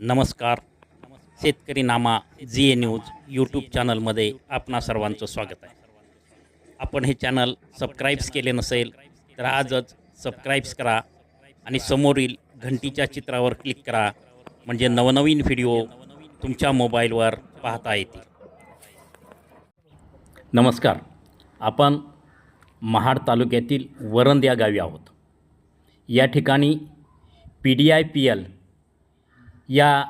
नमस्कार. शेतकरी नामा जी ए न्यूज यूट्यूब चॅनलमध्ये आपणा सर्वांचं स्वागत आहे. आपण हे चॅनल सबस्क्राईब्स केले नसेल तर आजच सबस्क्राईब्स करा आणि समोरील घंटीच्या चित्रावर क्लिक करा. म्हणजे नवनवीन व्हिडिओ तुमच्या मोबाईलवर पाहता येतील. नमस्कार. आपण महाड तालुक्यातील वरंद या गावी आहोत. या ठिकाणी P D I P L या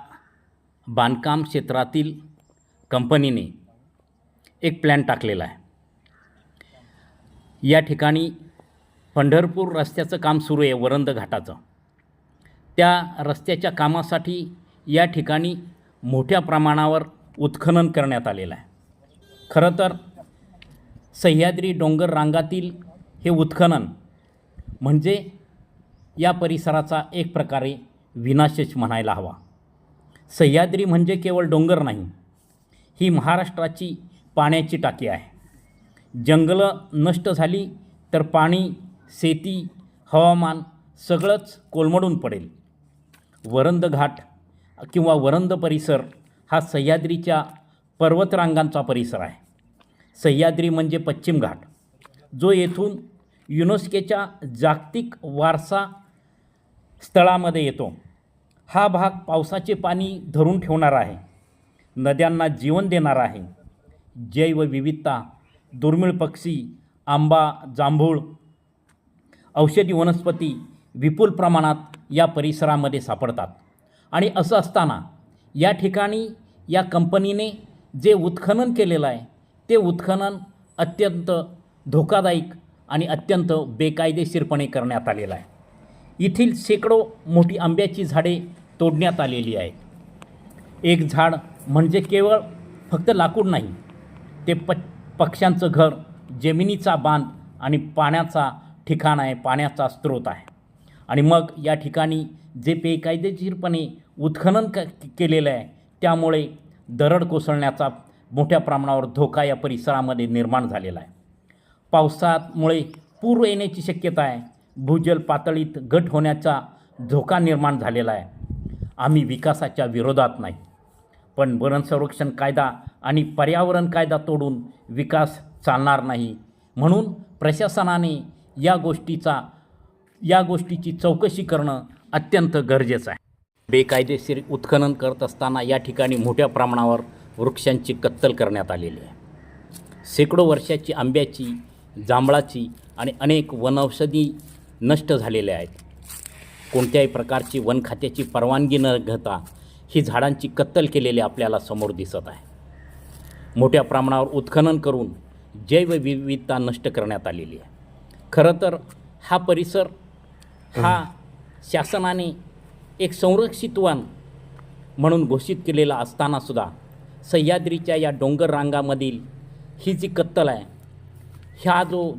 बांधकाम क्षेत्रातील कंपनीने एक प्लॅन टाकलेला आहे. या ठिकाणी पंढरपूर रस्त्याचं काम सुरू आहे वरंद घाटाचं. त्या रस्त्याच्या कामासाठी या ठिकाणी मोठ्या प्रमाणावर उत्खनन करण्यात आलेलं आहे. खरं तर सह्याद्री डोंगर रांगातील हे उत्खनन म्हणजे या परिसराचा एक प्रकारे विनाशच म्हणायला हवा. सह्याद्री म्हणजे केवळ डोंगर नाही ही महाराष्ट्राची पाण्याची टाकी आहे. जंगलं नष्ट झाली तर पाणी शेती हवामान सगळंच कोलमडून पडेल. वरंद घाट किंवा वरंद परिसर हा सह्याद्रीच्या पर्वतरांगांचा परिसर आहे. सह्याद्री म्हणजे पश्चिम घाट जो येथून युनेस्केच्या जागतिक वारसा स्थळामध्ये येतो. हा भाग पावसाचे पाणी धरून ठेवणारा आहे. नद्यांना जीवन देणारा आहे. जैवविविधता दुर्मिळ पक्षी आंबा जांभूळ औषधी वनस्पती विपुल प्रमाणात या परिसरामध्ये सापडतात. आणि असं असताना या ठिकाणी या कंपनीने जे उत्खनन केलेलं आहे ते उत्खनन अत्यंत धोकादायक आणि अत्यंत बेकायदेशीरपणे करण्यात आलेलं आहे. येथील शेकडो मोठी आंब्याची झाडे तोडण्यात आलेली आहेत एक झाड म्हणजे केवळ फक्त लाकूड नाही ते प पक्ष्यांचं घर जमिनीचा बांध आणि पाण्याचा ठिकाण आहे पाण्याचा स्रोत आहे. आणि मग या ठिकाणी जे बेकायदेशीरपणे उत्खनन क केलेलं आहे त्यामुळे दरड कोसळण्याचा मोठ्या प्रमाणावर धोका या परिसरामध्ये निर्माण झालेला आहे. पावसामुळे पूर येण्याची शक्यता आहे भूजल पातळीत घट होण्याचा धोका निर्माण झालेला आहे. आम्ही विकासाच्या विरोधात नाही. पण वन संरक्षण कायदा आणि पर्यावरण कायदा तोडून विकास चालणार नाही. म्हणून प्रशासनाने या गोष्टीचा या गोष्टीची चौकशी करणं अत्यंत गरजेचं आहे. बेकायदेशीर उत्खनन करत असताना या ठिकाणी मोठ्या प्रमाणावर वृक्षांची कत्तल करण्यात आलेली आहे. शेकडो वर्षाची आंब्याची जांभळाची आणि अनेक वनौषधी नष्ट झालेल्या आहेत. कोणत्याही प्रकारची वन खात्याची परवानगी न घेता ही झाडांची कत्तल केलेली आपल्याला समोर दिसत आहे. मोठ्या प्रमाणावर उत्खनन करून जैवविविधता नष्ट करण्यात आलेली आहे. खरं तर हा परिसर हा शासनाने एक संरक्षित वन म्हणून घोषित केलेला असतानासुद्धा सह्याद्रीच्या या डोंगर रांगामधील ही जी कत्तल आहे ह्या जो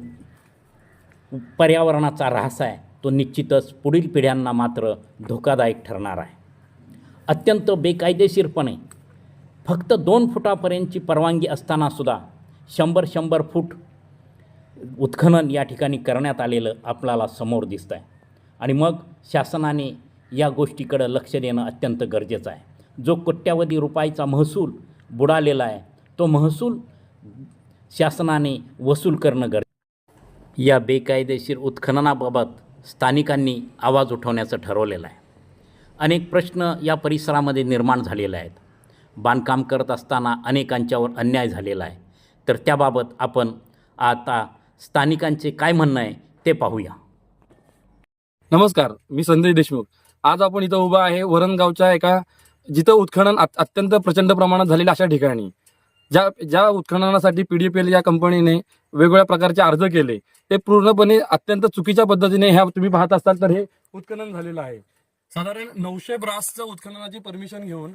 पर्यावरणाचा ऱ्हास आहे तो निश्चितच पुढील पिढ्यांना मात्र धोकादायक ठरणार आहे. अत्यंत बेकायदेशीरपणे फक्त दोन फुटापर्यंतची परवानगी असतानासुद्धा शंभर शंभर फूट उत्खनन या ठिकाणी करण्यात आलेलं आपल्याला समोर दिसतं आहे आणि मग शासनाने या गोष्टीकडं लक्ष देणं अत्यंत गरजेचं आहे. जो कोट्यावधी रुपयाचा महसूल बुडालेला आहे तो महसूल शासनाने वसूल करणं गरजे या बेकायदेशीर उत्खननाबाबत स्थानिकांनी आवाज उठवण्याचं ठरवलेलं आहे. अनेक प्रश्न या परिसरामध्ये निर्माण झालेले आहेत. बांधकाम करत असताना अनेकांच्यावर अन्याय झालेला आहे. तर त्याबाबत आपण आता स्थानिकांचे काय म्हणणं आहे ते पाहूया. नमस्कार मी संजय देशमुख. आज आपण इथं उभा आहे वरणगावच्या एका जिथं उत्खनन अत्यंत प्रचंड प्रमाणात झालेल्या अशा ठिकाणी. ज्या ज्या उत्खननासाठी पी डी पी एल या कंपनीने वेगवेगळ्या प्रकारचे अर्ज केले ते पूर्णपणे अत्यंत चुकीच्या पद्धतीने ह्या तुम्ही पाहत असाल तर हे उत्खनन झालेलं आहे. साधारण नऊशे ब्रासचं उत्खननाची परमिशन घेऊन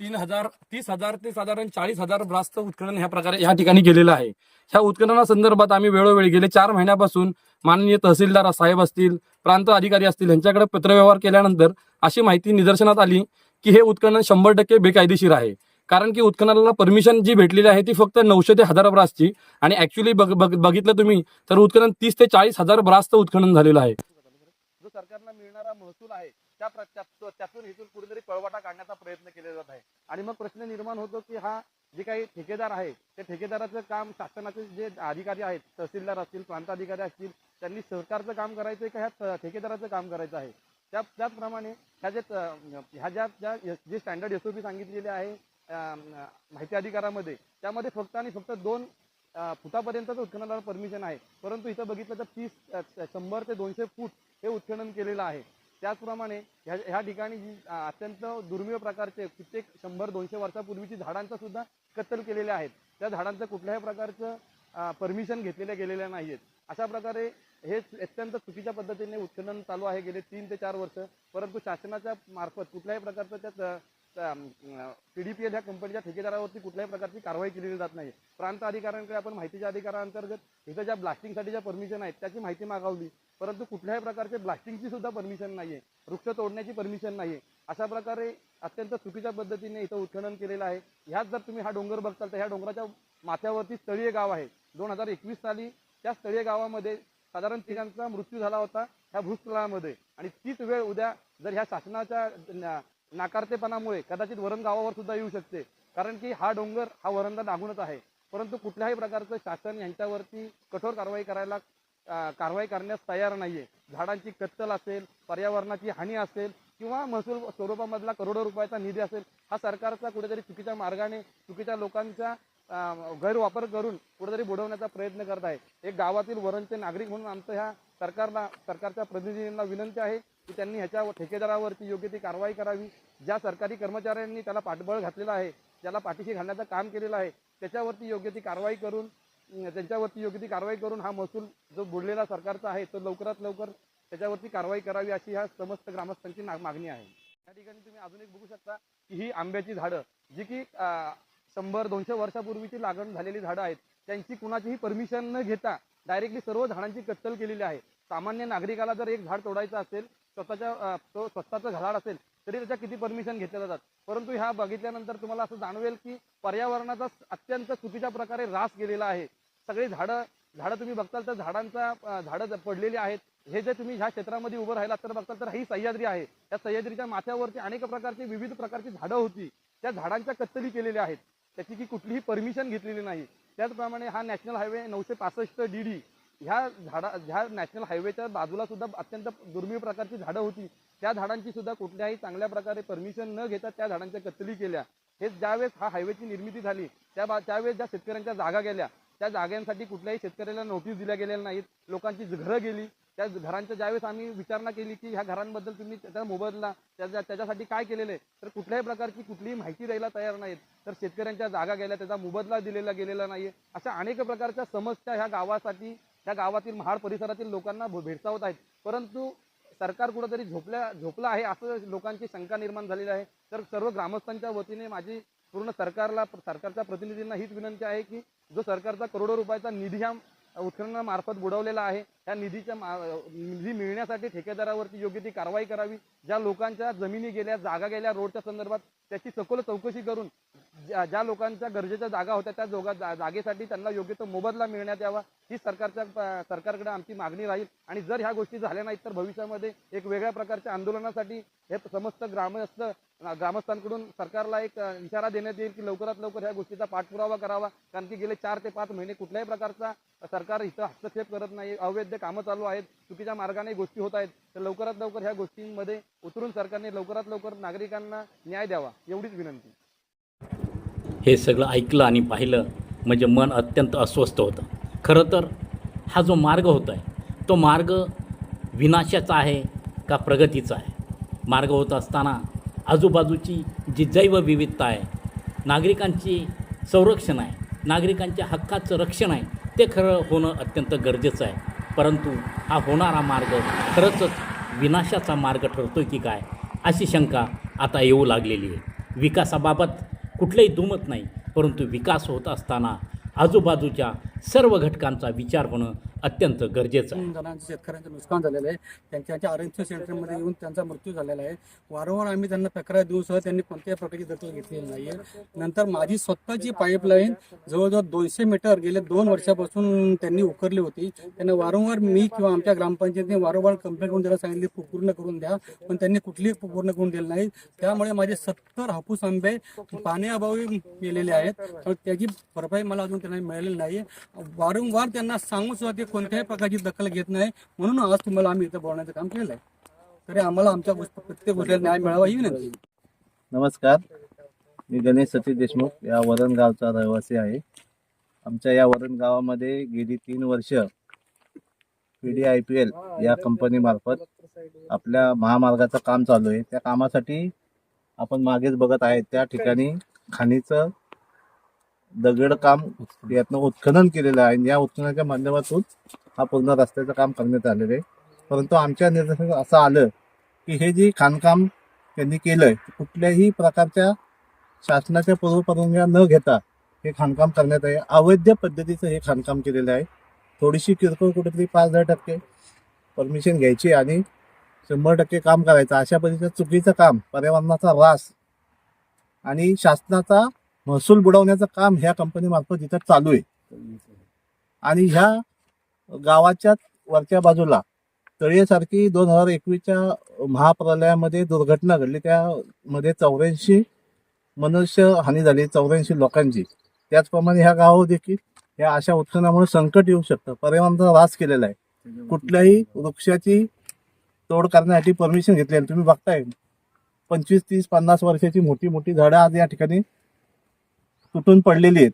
तीन हजार तीस हजार ते साधारण चाळीस हजार ब्रासचं उत्खनन ह्या प्रकारे ह्या ठिकाणी केलेलं आहे. ह्या उत्खननासंदर्भात आम्ही वेळोवेळी गेले चार महिन्यापासून माननीय तहसीलदार साहेब असतील प्रांत अधिकारी असतील यांच्याकडे पत्रव्यवहार केल्यानंतर अशी माहिती निदर्शनात आली की हे उत्खनन शंभर टक्के बेकायदेशीर आहे. कारण की उत्खननाला परमिशन जी भेटलेली आहे ती फक्त नऊशे ते हजार ब्रासची. आणि ऍक्च्युली बघितलं तुम्ही तर उत्खनन तीस ते चाळीस हजार ब्रासचं उत्खनन झालेलं आहे. जो सरकारला मिळणारा महसूल आहे त्या प्र- त्यातून इथून कुठेतरी पळवाटा काढण्याचा प्रयत्न केला जात आहे. आणि मग प्रश्न निर्माण होतो की हा जे काही ठेकेदार आहे त्या ठेकेदाराचं काम शासनाचे जे अधिकारी आहेत तहसीलदार असतील प्रांताधिकारी असतील त्यांनी सरकारचं काम करायचं आहे का ह्या ठेकेदाराचं काम करायचं आहे? त्या त्याचप्रमाणे ह्या जे ह्या ज्या ज्या जे स्टँडर्ड एस ओ पी सांगितलेले आहे माहिती अधिकारामध्ये. त्यामध्ये फक्त आणि फक्त दोन फुटापर्यंतच उत्खननाला परमिशन आहे. परंतु इथं बघितलं तर तीस शंभर ते दोनशे फूट हे उत्खनन केलेलं आहे. त्याचप्रमाणे ह्या ह्या ठिकाणी जी अत्यंत दुर्मिळ प्रकारचे कित्येक शंभर दोनशे वर्षापूर्वीची झाडांचा सुद्धा कत्तल केलेले आहेत. त्या झाडांचं कुठल्याही प्रकारचं परमिशन घेतलेल्या गेलेल्या नाही आहेत अशा प्रकारे हे अत्यंत चुकीच्या पद्धतीने उत्खनन चालू आहे गेले तीन ते चार वर्ष. परंतु शासनाच्या मार्फत कुठल्याही प्रकारचं त्या पी डी पी एल ह्या कंपनीच्या ठेकेदारावरती कुठल्याही प्रकारची कारवाई केलेली जात नाही. प्रांत अधिकाऱ्यांकडे आपण माहितीच्या अधिकाराअंतर्गत इथं ज्या ब्लास्टिंगसाठी ज्या परमिशन आहेत त्याची माहिती मागवली. परंतु कुठल्याही प्रकारचे ब्लास्टिंगची सुद्धा परमिशन नाही आहे वृक्ष तोडण्याची परमिशन नाही आहे अशा प्रकारे अत्यंत चुकीच्या पद्धतीने इथं उत्खनन केलेलं आहे. ह्याच जर तुम्ही हा डोंगर बघताल तर ह्या डोंगराच्या माथ्यावरती स्थळीय गाव आहे. दोन हजार एकवीस साली त्या स्थळीय गावामध्ये साधारण तिघांचा मृत्यू झाला होता ह्या भूस्खलनामध्ये. आणि तीच वेळ उद्या जर ह्या शासनाच्या नाकारतेपणामुळे कदाचित वरण गावावर सुद्धा येऊ शकते. कारण की हा डोंगर हा वरंदा लागूनच आहे. परंतु कुठल्याही प्रकारचं शासन यांच्यावरती कठोर कारवाई करायला कारवाई करण्यास तयार नाही आहे झाडांची कत्तल असेल पर्यावरणाची हानी असेल किंवा महसूल स्वरूपामधला करोडो रुपयाचा निधी असेल हा सरकारचा कुठेतरी चुकीच्या मार्गाने चुकीच्या लोकांचा गैरवापर करून कुठेतरी बुडवण्याचा प्रयत्न करत आहे. एक गावातील वरणचे नागरिक म्हणून आमचं ह्या सरकारला सरकारच्या प्रतिनिधींना विनंती आहे. की त्यांनी ह्याच्या ठेकेदारावरती योग्य ती कारवाई करावी. ज्या सरकारी कर्मचाऱ्यांनी त्याला पाठबळ घातलेलं आहे ज्याला पाठीशी घालण्याचं काम केलेलं आहे त्याच्यावरती योग्य ती कारवाई करून त्यांच्यावरती योग्य ती कारवाई करून हा महसूल जो बुडलेला सरकारचा आहे तो लवकरात लवकर त्याच्यावरती कारवाई करावी अशी ह्या समस्त ग्रामस्थांची ना- मागणी आहे. या ठिकाणी तुम्ही अजून एक बघू शकता की ही आंब्याची झाडं जी की शंभर दोनशे वर्षापूर्वीची लागण झालेली झाडं आहेत त्यांची कुणाचीही परमिशन न घेता डायरेक्टली सर्व झाडांची कत्तल केलेली आहे. सामान्य नागरिकाला जर एक झाड तोडायचं असेल स्वतःच्या तो स्वतःचं झाड असेल तरी त्याच्या किती परमिशन घेतल्या जातात परंतु ह्या बघितल्यानंतर तुम्हाला असं जाणवेल की पर्यावरणाचा अत्यंत चुकीच्या प्रकारे ऱ्हास गेलेला आहे. सगळी झाडं झाडं तुम्ही बघताल तर झाडांचा झाडं ज- पडलेली आहेत. हे जे तुम्ही ह्या क्षेत्रामध्ये उभं राहिलात तर बघताल तर ही सह्याद्री आहे. त्या सह्याद्रीच्या माथ्यावरती अनेक प्रकारची विविध प्रकारची झाडं होती. त्या झाडांच्या कत्तली केलेल्या आहेत. त्याची की कुठलीही परमिशन घेतलेली नाही. त्याचप्रमाणे हा नॅशनल हायवे नऊशे पासष्ट डी डी ह्या झाडा ह्या नॅशनल हायवेच्या बाजूला सुद्धा अत्यंत दुर्मिळ प्रकारची झाडं होती. त्या झाडांची सुद्धा कुठल्याही चांगल्या प्रकारे परमिशन न घेता त्या झाडांच्या कत्तली केल्या. हे ज्यावेळेस हा हायवेची निर्मिती झाली त्या बा त्यावेळेस ज्या शेतकऱ्यांच्या जागा गेल्या त्या जागांसाठी कुठल्याही शेतकऱ्याला नोटीस दिल्या गेलेल्या नाहीत. लोकांची घरं गेली. त्या घरांच्या ज्यावेळेस आम्ही विचारणा केली की ह्या घरांबद्दल तुम्ही त्याचा मोबदला त्याच्या त्याच्यासाठी काय केलेलं आहे तर कुठल्याही प्रकारची कुठलीही माहिती द्यायला तयार नाहीत. तर शेतकऱ्यांच्या जागा गेल्या त्याचा मोबदला दिलेला गेलेला नाही अशा अनेक प्रकारच्या समस्या ह्या गावासाठी त्या गावातील महाड परिसरातील लोकांना भेडसावत आहेत. परंतु सरकार कुठंतरी झोपल्या झोपलं आहे असं लोकांची शंका निर्माण झालेली आहे. तर सर्व ग्रामस्थांच्या वतीने माझी पूर्ण सरकारला सरकारच्या प्रतिनिधींना हीच विनंती आहे की जो सरकारचा करोडो रुपयाचा निधी ह्या उत्खननामार्फत बुडवलेला आहे. त्या निधीच्या मा निधी मिळण्यासाठी ठेकेदारावरती योग्य ती कारवाई करावी. ज्या लोकांच्या जमिनी गेल्या जागा गेल्या रोडच्या संदर्भात त्याची सखोल चौकशी करून ज्या ज्या लोकांच्या गरजेच्या जागा होत्या त्या जोगा जा- जागेसाठी त्यांना योग्य तो मोबदला मिळण्यात यावा. ही सरकारच्या सरकारकडे आमची मागणी राहील. आणि जर ह्या गोष्टी झाल्या नाहीत तर भविष्यामध्ये एक वेगळ्या प्रकारच्या आंदोलनासाठी हे समस्त ग्रामस्थ ग्रामस्थांकडून सरकारला एक इशारा देण्यात येईल की लवकरात लवकर ह्या गोष्टीचा पाठपुरावा करावा. कारण की गेले चार ते पाच महिने कुठल्याही प्रकारचा सरकार इथं हस्तक्षेप करत नाही. अवैध कामं चालू आहेत. चुकीच्या मार्गाने गोष्टी होत आहेत. तर लवकरात लवकर ह्या गोष्टींमध्ये उतरून सरकारने लवकरात लवकर नागरिकांना न्याय द्यावा. एवढीच विनंती. हे सगळं ऐकलं आणि पाहिलं म्हणजे मन अत्यंत अस्वस्थ होतं. खरं तर हा जो मार्ग होतो आहे तो मार्ग विनाशाचा आहे का प्रगतीचा आहे? मार्ग होत असताना आजूबाजूची जी जैवविविधता आहे नागरिकांची संरक्षण आहे नागरिकांच्या हक्काचं रक्षण आहे ते खरं होणं अत्यंत गरजेचं आहे. परंतु हा होणारा मार्ग खरंच विनाशाचा मार्ग ठरतो की काय अशी शंका आता येऊ लागलेली आहे. विकासाबाबत कुठलंही दुमत नाही परंतु विकास होत असताना आजूबाजूच्या सर्व घटकांचा विचार होणं अत्यंत गरजेचं आहे. जणांचं शेतकऱ्यांचं नुकसान झालेलं आहे. त्यांच्या त्यांच्या आरोग्य सेंटरमध्ये येऊन त्यांचा मृत्यू झालेला आहे. वारंवार आम्ही त्यांना तक्रार देऊन सह त्यांनी कोणत्याही प्रकारची दखल घेतलेली नाही आहे नंतर माझी स्वतःची पाईपलाईन जवळजवळ दोनशे मीटर गेले. दोन वर्षापासून त्यांनी उकरली होती. त्यांना वारंवार मी किंवा आमच्या ग्रामपंचायतीने वारंवार कंप्लेंट करून द्यायला सांगितली पूर्ण करून द्या. पण त्यांनी कुठलीही पूर्ण करून दिली नाही. त्यामुळे माझे सत्तर हापूस आंबे पाण्याअभावी गेलेले आहेत. त्याची भरपाई मला अजून त्यांना मिळालेली नाही वारंवार त्यांना सांगून सुद्धा ते कोणत्याही प्रकारची दखल घेत नाही. म्हणून आज तुम्हाला आम्ही इथं बोलण्याचं काम केलं आहे तरी आम्हाला आमच्या प्रत्येक गोष्टीला न्याय मिळावा ही विनंती. नमस्कार. मी गणेश सतीश देशमुख या वरण गावचा रहिवासी आहे. आमच्या या वरण गावामध्ये गेली तीन वर्ष P D I P L या कंपनीमार्फत आपल्या महामार्गाचं काम चालू आहे. त्या कामासाठी आपण मागेच बघत आहे त्या ठिकाणी खाणीचं दगड काम यातनं उत्खनन केलेलं आहे. आणि या उत्खननाच्या माध्यमातून हा पूर्ण रस्त्याचं काम करण्यात आलेलं आहे. परंतु आमच्या निर्देशात असं आलं की हे जे खाणकाम त्यांनी केलंय कुठल्याही प्रकारच्या शासनाच्या पूर्वपरवानग्या न घेता हे खाणकाम करण्यात आहे. अवैध पद्धतीचं हे खाणकाम केलेलं आहे. थोडीशी किरकोळ कुठेतरी पाच दहा टक्के परमिशन घ्यायची आणि शंभर टक्के काम करायचं. अशा पद्धतीचं चुकीचं काम पर्यावरणाचा ऱ्हास आणि शासनाचा महसूल बुडवण्याचं काम ह्या कंपनीमार्फत इथं चालू आहे. आणि ह्या गावाच्या वरच्या बाजूला तळीसारखी दोन हजार एकवीसच्या महाप्रलयामध्ये दुर्घटना घडली. त्यामध्ये चौऱ्याऐंशी मनुष्य हानी झाली चौऱ्याऐंशी लोकांची. त्याचप्रमाणे ह्या गाव देखील या अशा उत्खननामुळे संकट येऊ शकतं. पर्यावरणाचा ऱ्हास केलेला आहे. कुठल्याही वृक्षाची तोड करण्यासाठी परमिशन घेतलेली तुम्ही बघताय पंचवीस तीस पन्नास वर्षाची मोठी मोठी झाडं आज या ठिकाणी तुटून पडलेली आहेत.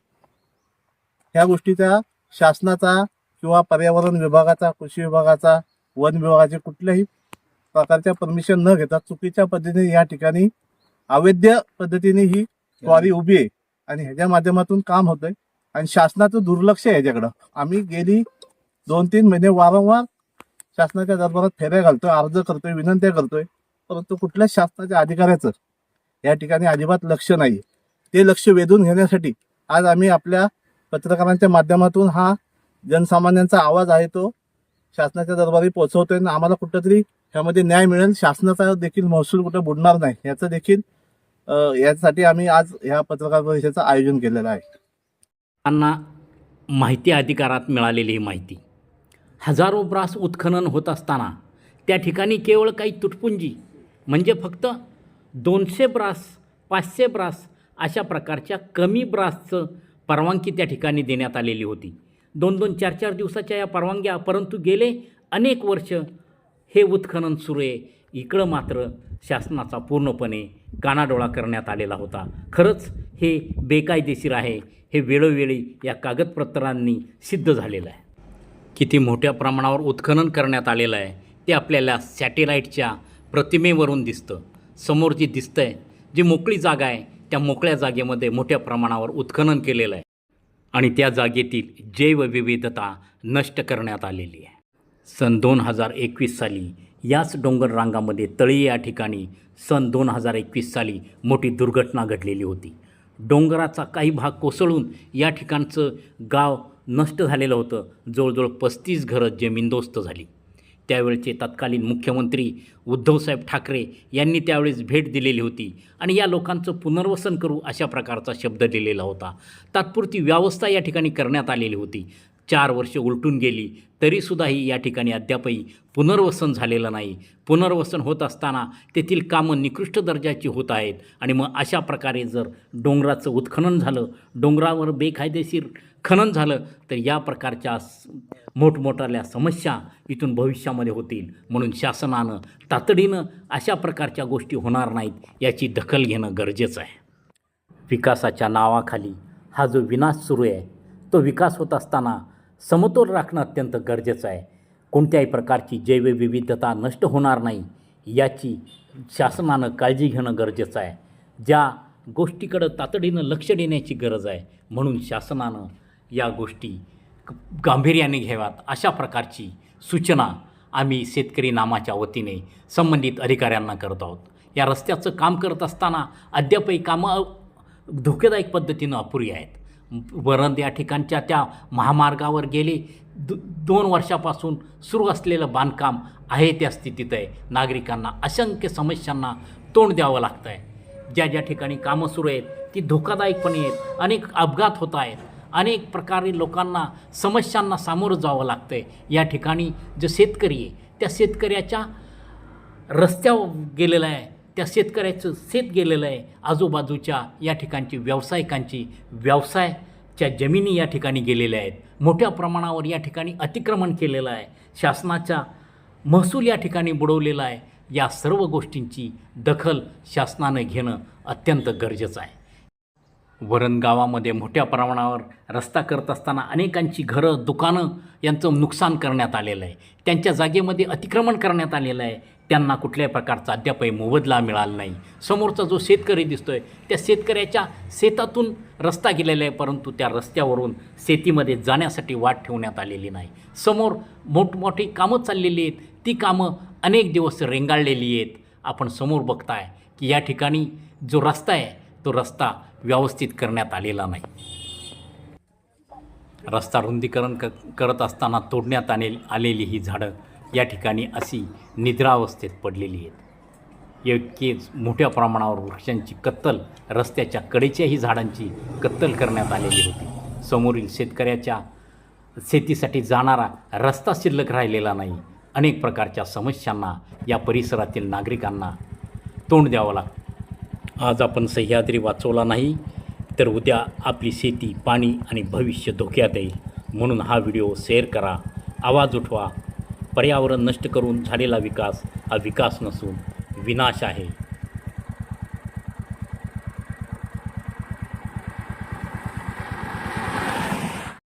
ह्या गोष्टीचा शासनाचा किंवा पर्यावरण विभागाचा कृषी विभागाचा वन विभागाचे कुठल्याही प्रकारच्या परमिशन न घेता चुकीच्या पद्धतीने या ठिकाणी अवैध पद्धतीने ही स्वारी उभी आहे आणि ह्याच्या माध्यमातून काम होतंय. आणि शासनाचं दुर्लक्ष आहे ह्याच्याकडं. आम्ही गेली दोन तीन महिने वारंवार शासनाच्या दरबारात फेऱ्या घालतोय अर्ज करतोय विनंत्या करतोय. परंतु कुठल्याच शासनाच्या अधिकाऱ्याचं या ठिकाणी अजिबात लक्ष नाही ते लक्ष वेधून घेण्यासाठी आज आम्ही आपल्या पत्रकारांच्या माध्यमातून हा जनसामान्यांचा आवाज आहे तो शासनाच्या दरबारी पोहोचवतोय आणि आम्हाला कुठंतरी ह्यामध्ये न्याय मिळेल. शासनाचा देखील महसूल कुठं बुडणार नाही याचं देखील यासाठी आम्ही आज ह्या पत्रकार परिषदेचं आयोजन केलेलं आहे. त्यांना माहिती अधिकारात मिळालेली ही माहिती. हजारो ब्रास उत्खनन होत असताना त्या ठिकाणी केवळ काही तुटपुंजी म्हणजे फक्त दोनशे ब्रास पाचशे ब्रास अशा प्रकारच्या कमी ब्रासचं परवानगी त्या ठिकाणी देण्यात आलेली होती. दोन दोन चार चार दिवसाच्या या परवानग्या परंतु गेले अनेक वर्ष हे उत्खनन सुरू आहे. इकडं मात्र शासनाचा पूर्णपणे कानाडोळा करण्यात आलेला होता. खरंच हे बेकायदेशीर आहे. हे वेळोवेळी या कागदपत्रांनी सिद्ध झालेलं आहे. किती मोठ्या प्रमाणावर उत्खनन करण्यात आलेलं आहे ते आपल्याला सॅटेलाईटच्या प्रतिमेवरून दिसतं. समोर जी दिसतं आहे जी मोकळी जागा आहे त्या मोकळ्या जागेमध्ये मोठ्या प्रमाणावर उत्खनन केलेलं आहे. आणि त्या जागेतील जैवविविधता नष्ट करण्यात आलेली आहे. सन दोन हजार एकवीस साली याच डोंगर रांगामध्ये तळी या ठिकाणी सन दोन हजार एकवीस साली मोठी दुर्घटना घडलेली होती. डोंगराचा काही भाग कोसळून या ठिकाणचं गाव नष्ट झालेलं होतं. जवळजवळ पस्तीस घरं जमीनदोस्त झाली. त्यावेळचे तत्कालीन मुख्यमंत्री उद्धवसाहेब ठाकरे यांनी त्यावेळेस भेट दिलेली होती. आणि या लोकांचं पुनर्वसन करू अशा प्रकारचा शब्द दिलेला होता. तात्पुरती व्यवस्था या ठिकाणी करण्यात आलेली होती. चार वर्ष उलटून गेली तरीसुद्धाही या ठिकाणी अद्यापही पुनर्वसन झालेलं नाही. पुनर्वसन होत असताना तेथील कामं निकृष्ट दर्जाची होत आहेत. आणि मग अशा प्रकारे जर डोंगराचं उत्खनन झालं डोंगरावर बेकायदेशीर खनन झालं तर या प्रकारच्या मोठमोठाल्या मोठमोठ्या समस्या इथून भविष्यामध्ये होतील. म्हणून शासनानं तातडीनं अशा प्रकारच्या गोष्टी होणार नाहीत याची दखल घेणं गरजेचं आहे. विकासाच्या नावाखाली हा जो विनाश सुरू आहे तो विकास होत असताना समतोल राखणं अत्यंत गरजेचं आहे. कोणत्याही प्रकारची जैवविविधता नष्ट होणार नाही याची शासनानं काळजी घेणं गरजेचं आहे. ज्या गोष्टीकडं तातडीनं लक्ष देण्याची गरज आहे म्हणून शासनानं या गोष्टी गांभीर्याने घ्याव्यात अशा प्रकारची सूचना आम्ही शेतकरी नामाच्या वतीने संबंधित अधिकाऱ्यांना करत आहोत. या रस्त्याचं काम करत असताना अद्यापही कामं धोकेदायक पद्धतीनं अपुरी आहेत. वरंद या ठिकाणच्या त्या महामार्गावर गेले दो दोन वर्षापासून सुरू असलेलं बांधकाम आहे त्या स्थितीत आहे. नागरिकांना असंख्य समस्यांना तोंड द्यावं लागतं आहे ज्या ज्या ठिकाणी कामं सुरू आहेत ती धोकादायकपणे आहेत. अनेक अपघात होत आहेत. अनेक प्रकारे लोकांना समस्यांना सामोरं जावं लागतं आहे या ठिकाणी जो शेतकरी आहे त्या शेतकऱ्याच्या रस्त्यावर गेलेलं आहे त्या शेतकऱ्याचं शेत गेलेलं आहे. आजूबाजूच्या या ठिकाणची व्यावसायिकांची व्यवसायच्या जमिनी या ठिकाणी गेलेल्या आहेत. मोठ्या प्रमाणावर या ठिकाणी अतिक्रमण केलेलं आहे. शासनाचा महसूल या ठिकाणी बुडवलेला आहे. या सर्व गोष्टींची दखल शासनानं घेणं अत्यंत गरजेचं आहे. वरण गावामध्ये मोठ्या प्रमाणावर रस्ता करत असताना अनेकांची घरं दुकानं यांचं नुकसान करण्यात आलेलं आहे. त्यांच्या जागेमध्ये अतिक्रमण करण्यात आलेलं आहे. त्यांना कुठल्याही प्रकारचा अद्यापही मोबदला मिळाला नाही. समोरचा जो शेतकरी दिसतो आहे त्या शेतकऱ्याच्या शेतातून रस्ता गेलेला आहे परंतु त्या रस्त्यावरून शेतीमध्ये जाण्यासाठी वाट ठेवण्यात आलेली नाही. समोर मोठमोठी कामं चाललेली आहेत. ती कामं अनेक दिवस रेंगाळलेली आहेत. आपण समोर बघताय की या ठिकाणी जो रस्ता आहे तो रस्ता व्यवस्थित करण्यात आलेला नाही. रस्ता रुंदीकरण क करत असताना तोडण्यात आले आलेली ही झाडं या ठिकाणी अशी निद्रावस्थेत पडलेली आहेत. इतकेच मोठ्या प्रमाणावर वृक्षांची कत्तल रस्त्याच्या कडेच्याही झाडांची कत्तल करण्यात आलेली होती. समोरील शेतकऱ्याच्या शेतीसाठी जाणारा रस्ता शिल्लक राहिलेला नाही. अनेक प्रकारच्या समस्यांना या परिसरातील नागरिकांना तोंड द्यावं लागतं. आज आपण सह्याद्री वाचवला नाही तर उद्या आपली शेती पाणी आणि भविष्य धोक्यात येईल. म्हणून हा व्हिडिओ शेअर करा आवाज उठवा. पर्यावरण नष्ट करून झालेला विकास हा विकास नसून विनाश आहे.